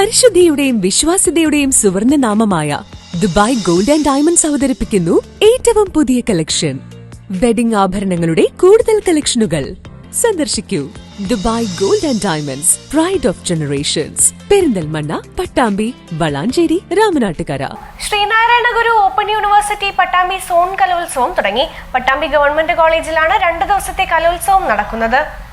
പരിശുദ്ധിയുടെയും വിശ്വാസ്യതയുടെയും സുവർണ നാമമായ ദുബായ് ഗോൾഡ് ആൻഡ് ഡയമണ്ട്സ് അവതരിപ്പിക്കുന്നു ഏറ്റവും പുതിയ കളക്ഷൻ വെഡിംഗ് ആഭരണങ്ങളുടെ കൂടുതൽ കളക്ഷനുകൾ സന്ദർശിക്കൂ. Dubai gold and diamonds pride of generations Perinthalmanna Pattambi Valanchery Ramanattukara. Sreenarayana Guru open university Pattambi zone കലോത്സവം തുടങ്ങി. പട്ടാമ്പി ഗവൺമെന്റ് കോളേജിലാണ് രണ്ടു ദിവസത്തെ കലോത്സവം നടക്കുന്നത്.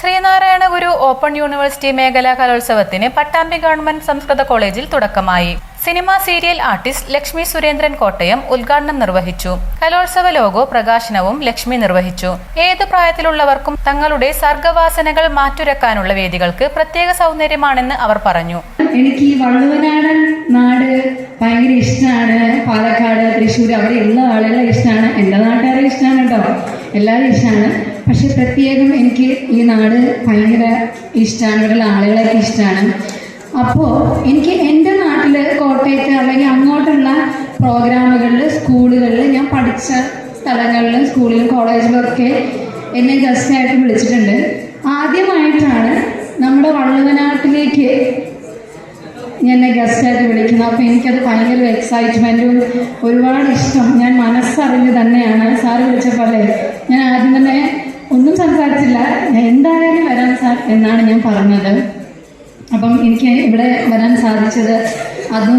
ശ്രീനാരായണ ഗുരു ഓപ്പൺ യൂണിവേഴ്സിറ്റി മേഖലാ കലോത്സവത്തിന് പട്ടാമ്പി ഗവൺമെന്റ് സംസ്കൃത കോളേജിൽ തുടക്കമായി. Cinema serial artist Lakshmi Surendran Kottayam ഉദ്ഘാടനം നിർവഹിച്ചു. കലോത്സവ ലോഗോ പ്രകാശനവും ലക്ഷ്മി നിർവഹിച്ചു. ഏത് പ്രായത്തിലുള്ളവർക്കും തങ്ങളുടെ സർഗവാസനകൾ മാറ്റുരക്കാനുള്ള വേദികൾക്ക് പ്രത്യേക സൗന്ദര്യമാണെന്ന് അവർ പറഞ്ഞു. എനിക്ക് ഈ വള്ളുവനാടൻ നാട് ഭയങ്കര ഇഷ്ടമാണ്. പാലക്കാട് തൃശ്ശൂർ അവിടെ എല്ലാ ആളുകളെ ഇഷ്ടമാണ്. എന്റെ നാട്ടുകാരെ ഇഷ്ടമാണ് കേട്ടോ. എല്ലാവരും ഇഷ്ടമാണ്. പക്ഷെ പ്രത്യേകം എനിക്ക് ഈ നാട് ഭയങ്കര ഇഷ്ടമാണ് ഇവിടെയുള്ള ആളുകളൊക്കെ ഇഷ്ടമാണ് അപ്പോൾ എനിക്ക് എന്റെ നാട്ടിൽ കോട്ടയത്ത് അല്ലെങ്കിൽ അങ്ങോട്ടുള്ള പ്രോഗ്രാമുകളിൽ സ്കൂളുകളിൽ ഞാൻ പഠിച്ച സ്ഥലങ്ങളിലും സ്കൂളിലും കോളേജിലൊക്കെ എന്നെ ഗസ്റ്റായിട്ട് വിളിച്ചിട്ടുണ്ട്. ആദ്യമായിട്ടാണ് നമ്മുടെ വള്ളുവനാട്ടിലേക്ക് എന്നെ ഗസ്റ്റായിട്ട് വിളിക്കുന്നത്. അപ്പോൾ എനിക്കത് ഭയങ്കര എക്സൈറ്റ്മെന്റും ഒരുപാട് ഇഷ്ടം. ഞാൻ മനസ്സറിഞ്ഞ് തന്നെയാണ്. സാറ് വിളിച്ചപ്പോലെ എന്നാണ് ഞാൻ പറഞ്ഞത്. അപ്പം എനിക്ക് ഇവിടെ വരാൻ സാധിച്ചത് അതും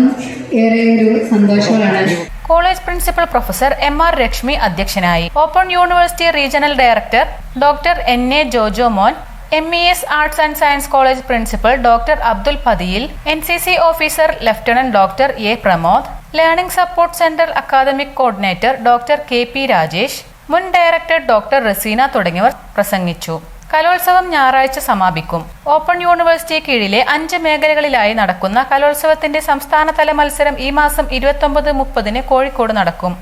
ഏറെ ഒരു സന്തോഷമാണ് college principal professor M R Lakshmi അധ്യക്ഷനായി. Open university regional director doctor N A Jojo Mon M E S arts and science college principal doctor Abdul Pathiyil N C C officer lieutenant doctor A Pramod learning support centre academic coordinator doctor K P Rajesh മുൻ director doctor Razeena തുടങ്ങിയവർ പ്രസംഗിച്ചു. കലോത്സവം ഞായറാഴ്ച സമാപിക്കും. Open university കീഴിലെ അഞ്ച് മേഖലകളിലായി നടക്കുന്ന കലോത്സവത്തിന്റെ സംസ്ഥാനതല മത്സരം ഈ മാസം ഇരുപത്തൊമ്പത് മുപ്പതിന് കോഴിക്കോട് നടക്കും.